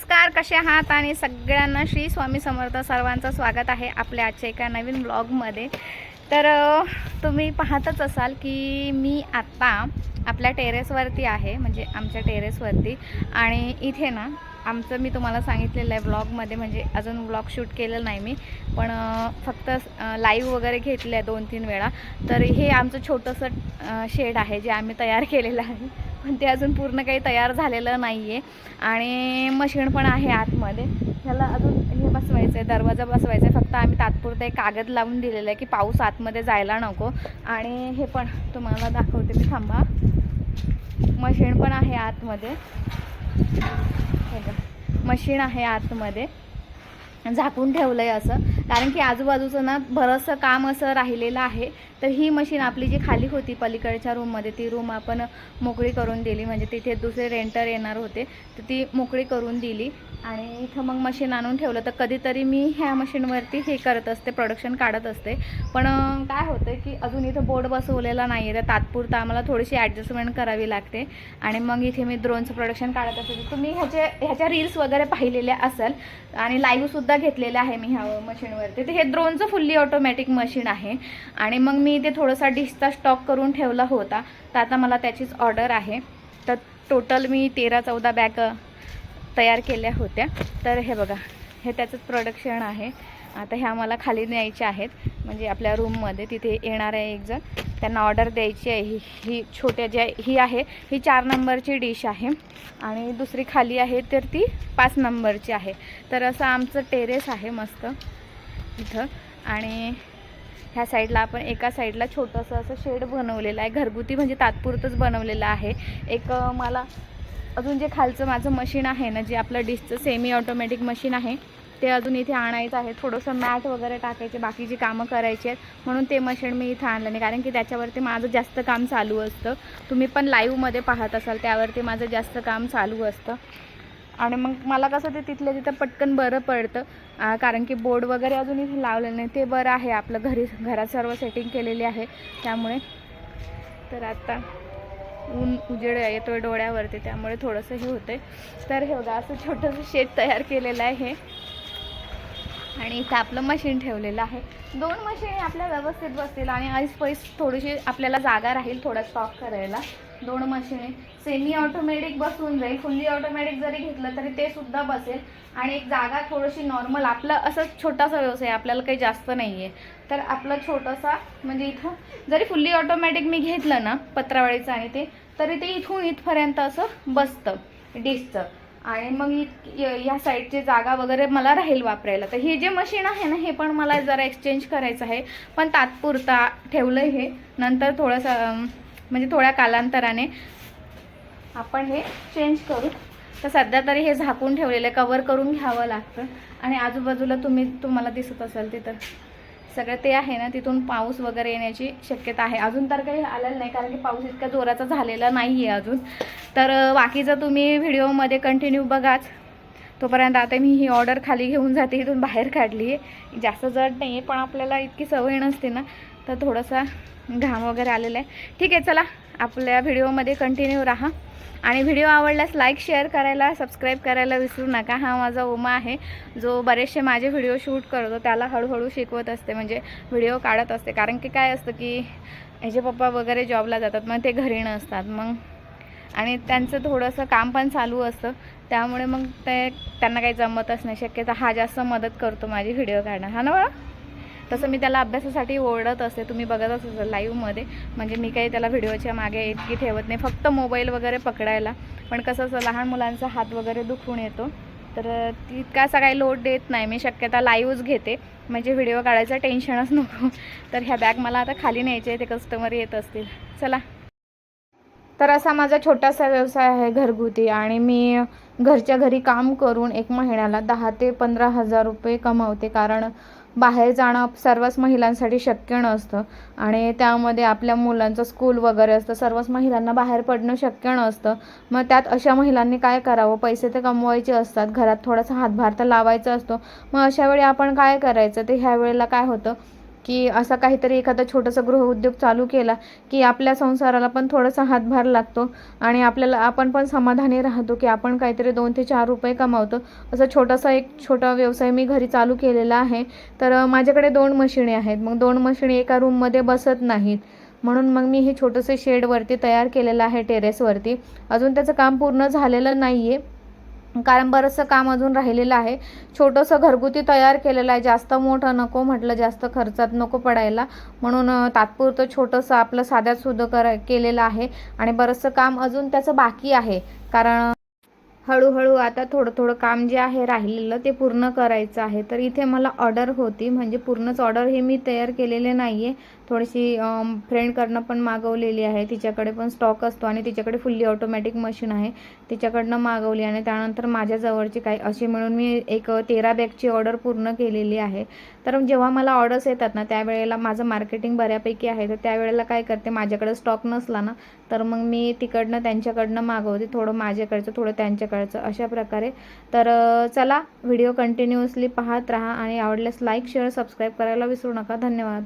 नमस्कार कसे आहात? आणि सगळ्यांना श्री स्वामी समर्थ सर्वांचं स्वागत आहे आपल्या आजच्या एका नवीन ब्लॉगमध्ये तर तुम्ही पाहतच असाल की मी आत्ता आपल्या टेरेसवरती आहे म्हणजे आमच्या टेरेसवरती आणि इथे ना आमचं मी तुम्हाला सांगितलेलं आहे ब्लॉगमध्ये म्हणजे अजून ब्लॉग शूट केलेलं नाही मी पण फक्त लाईव्ह वगैरे घेतलं आहे दोन तीन वेळा. तर हे आमचं छोटंसं शेड आहे जे आम्ही तयार केलेलं आहे. पण ते अजून पूर्ण काही तयार झालेलं नाही आहे आणि मशीन पण आहे आतमध्ये. ह्याला अजून हे बसवायचं आहे दरवाजा बसवायचा आहे फक्त आम्ही तात्पुरतं एक कागद लावून दिलेलं आहे की पाऊस आतमध्ये जायला नको. आणि हे पण तुम्हाला दाखवते मी थांबा. मशीन पण आहे आतमध्ये. हे मशीन आहे आतमध्ये. झाकून ठेवलं आहे असं. कारण की आजूबाजूचं ना बरंचसं काम असं राहिलेलं आहे. तर ही मशीन आपली जी खाली होती पलीकडच्या रूममध्ये ती रूम आपण मोकळी करून दिली. म्हणजे तिथे दुसरे रेंटर येणार होते तर ती मोकळी करून दिली. आणि इथं मग मशीन आणून ठेवलं. तर कधीतरी मी ह्या मशीनवरती हे करत असते प्रोडक्शन काढत असते. पण काय होतं की अजून इथं बोर्ड बसवलेला नाही आहे तर तात्पुरतं आम्हाला थोडीशी ॲडजस्टमेंट करावी लागते. आणि मग इथे मी ड्रोनचं प्रोडक्शन काढत असते. तुम्ही ह्याचे ह्याच्या रील्स वगैरे पाहिलेल्या असेल आणि लाईव्हसुद्धा घेतलेलं आहे मी ह्या मशीनवरती तर हे ड्रोनचं फुल्ली ऑटोमॅटिक मशीन आहे. आणि मग मी मी इथे थोडासा डिशचा स्टॉक करून ठेवला होता. तर आता मला त्याचीच ऑर्डर आहे. तर टोटल मी तेरा चौदा बॅग तयार केल्या होत्या. तर हे बघा हे त्याचंच प्रोडक्शन आहे. आता ह्या मला खाली न्यायच्या आहेत. म्हणजे आपल्या रूममध्ये तिथे येणार आहे एक जण. त्यांना ऑर्डर द्यायची आहे. ही ही छोट्या ज्या ही आहे ही चार नंबरची डिश आहे. आणि दुसरी खाली आहे तर ती पाच नंबरची आहे. तर असं आमचं टेरेस आहे मस्त. इथं. आणि ह्या साईडला आपण एका साईडला छोटंसं असं शेड बनवलेलं आहे. घरगुती म्हणजे तात्पुरतंच बनवलेलं आहे. एक मला अजून जे खालचं माझं मशीन आहे ना जे आपलं डिशचं सेमी ऑटोमॅटिक मशीन आहे ते अजून इथे आणायचं आहे. थोडंसं मॅट वगैरे टाकायचे बाकीची कामं करायची आहेत म्हणून ते मशीन मी इथं आणलं नाही. कारण की त्याच्यावरती माझं जास्त काम चालू असतं. तुम्ही पण लाईव्हमध्ये पाहत असाल त्यावरती माझं जास्त काम चालू असतं. आणि मग मला कसं ते तिथल्या तिथं पटकन बरं पडतं. कारण की बोर्ड वगैरे अजून इथे लावलेलं नाही. ते बरं आहे. आपलं घरी घरात सर्व सेटिंग केलेली आहे. त्यामुळे तर आता ऊन उजेड येतोय डोळ्यावरती. त्यामुळे थोडंसं हे होतंय. तर हे बघा असं छोटंसं शेत तयार केलेलं आहे. हे आणि इथं आपलं मशीन ठेवलेलं आहे. दोन मशीन आपल्या व्यवस्थित बसतील आणि ऐस पैस थोडीशी आपल्याला जागा राहील थोडा स्टॉक करायला. दोन मशीन सेमी ऑटोमॅटिक बसून जाईल. फुल्ली ऑटोमॅटिक जरी घेतलं तरी ते सुद्धा बसेल. आणि एक जागा थोडीशी नॉर्मल आपलं असं छोटासा व्यवसाय आपल्याला काही जास्त नाही आहे तर आपलं छोटासा म्हणजे इथं जरी फुल्ली ऑटोमॅटिक मी घेतलं ना पत्रावळीचं आणि ते तरी ते इथून इथपर्यंत असं बसतं डिशचं आणि मग य- या साईडची जागा वगैरे मला राहील वापरायला. तर हे जे मशीन आहे ना हे पण मला जरा एक्सचेंज करायचं आहे. पण तात्पुरता ठेवलं हे. नंतर थोडंसं म्हणजे थोड्या कालांतराने आपण हे चेंज करू. तर सध्या तरी हे झाकून ठेवलेलं आहे. कवर करून घ्यावं लागतं. आणि आजूबाजूला तुम्ही तुम्हाला दिसत असाल तिथं. सगळं ते आहे ना तिथून पाऊस वगैरे येण्याची शक्यता आहे. अजून तर काही आलेलं नाही कारण की पाऊस इतका जोराचा झालेला नाही आहे अजून. तर बाकीचं तुम्ही व्हिडिओमध्ये कंटिन्यू बघाच. तोपर्यंत आता मी ही ऑर्डर खाली घेऊन जाते इथून बाहेर काढली. आहे जास्त जड नाही आहे पण आपल्याला इतकी सवय नसते ना तर थोडासा घाम वगैरे आलेला आहे. ठीक आहे चला आपल्या व्हिडिओमध्ये कंटिन्यू राहा. आणि व्हिडिओ आवडल्यास लाईक शेअर करायला सबस्क्राईब करायला विसरू नका. हा माझा उमा आहे. जो बरेचसे माझे व्हिडिओ शूट करतो त्याला हळूहळू शिकवत असते म्हणजे व्हिडिओ काढत असते. कारण की काय असतं की ह्याचे पप्पा वगैरे जॉबला जातात मग ते घरी नसतात. मग आणि त्यांचं थोडंसं काम पण चालू असतं. त्यामुळे मग ते त्यांना काही जमतच नाही. शक्यता हा जास्त मदत करतो माझी व्हिडिओ काढणं. हा ना बाळा? तसं मी त्याला अभ्यासासाठी ओरडत असते. तुम्ही बघतच असाल लाईव्हमध्ये म्हणजे मी काही त्याला व्हिडिओच्या मागे इतकी ठेवत नाही. फक्त मोबाईल वगैरे पकडायला. पण कसं असं लहान मुलांचा हात वगैरे दुखून येतो. तर तितका असा काही लोड देत नाही. मी शक्यता लाईव्हच घेते. म्हणजे व्हिडिओ काढायचं टेन्शनच नको. तर ह्या बॅग मला आता खाली न्यायचे ते कस्टमर येत असतील. चला. तर असा माझा छोटासा व्यवसाय आहे घरगुती आणि मी घरच्या घरी काम करून एक महिन्याला दहा ते पंधरा हजार रुपये कमावते. कारण बाहेर जाणं सर्वच महिलांसाठी शक्य नसतं आणि त्यामध्ये आपल्या मुलांचं स्कूल वगैरे असतं सर्वच महिलांना बाहेर पडणं शक्य नसतं. मग त्यात अशा महिलांनी काय करावं? पैसे तर कमवायचे असतात घरात थोडासा हातभार तर लावायचा असतो. मग अशा वेळी आपण काय करायचं? ते ह्या वेळेला काय होतं? की असा काहीतरी एखादा छोटासा गृहउद्योग चालू केला की आपल्या संसाराला पण थोडासा हातभार लागतो आणि आपल्याला आपण पण समाधानी राहतो की आपण काहीतरी दोन ते चार रुपये कमावतो. असं छोटासा एक छोटा व्यवसाय मी घरी चालू केलेला आहे. तर माझ्याकडे दोन मशिणी आहेत. मग दोन मशिणी एका रूममध्ये बसत नाहीत. म्हणून मग मी हे छोटंसं शेडवरती तयार केलेलं आहे टेरेसवरती अजून त्याचं काम पूर्ण झालेलं नाही आहे कारण बरंचसं काम अजून राहिलेलं आहे. छोटंसं घरगुती तयार केलेलं आहे. जास्त मोठं नको म्हटलं जास्त खर्चात नको पडायला. म्हणून तात्पुरतं छोटंसं आपलं साध्यात सुद्धा कर केलेलं आहे. आणि बरंचसं काम अजून त्याचं बाकी आहे. कारण हळूहळू आता थोडं थोडं काम जे आहे राहिलेलं ते पूर्ण करायचं आहे. तर इथे मला ऑर्डर होती म्हणजे पूर्णच ऑर्डर हे मी तयार केलेले नाही आहे थोडीशी फ्रेंडकडनं पण मागवलेली आहे. तिच्याकडे पण स्टॉक असतो आणि तिच्याकडे फुल्ली ऑटोमॅटिक मशीन आहे. तिच्याकडनं मागवली आणि त्यानंतर माझ्याजवळची काही अशी मिळून मी एक तेरा बॅगची ऑर्डर पूर्ण केलेली आहे. तर जेव्हा मला ऑर्डर्स येतात ना त्यावेळेला माझं मार्केटिंग बऱ्यापैकी आहे. तर त्यावेळेला काय करते माझ्याकडे स्टॉक नसला ना तर मग मी तिकडनं त्यांच्याकडनं मागवते. थोडं माझ्याकडचं थोडं त्यांच्याकडचं अशा प्रकारे. तर चला व्हिडिओ कंटिन्युअसली पाहत राहा आणि आवडल्यास लाईक शेअर सबस्क्राईब करायला विसरू नका. धन्यवाद.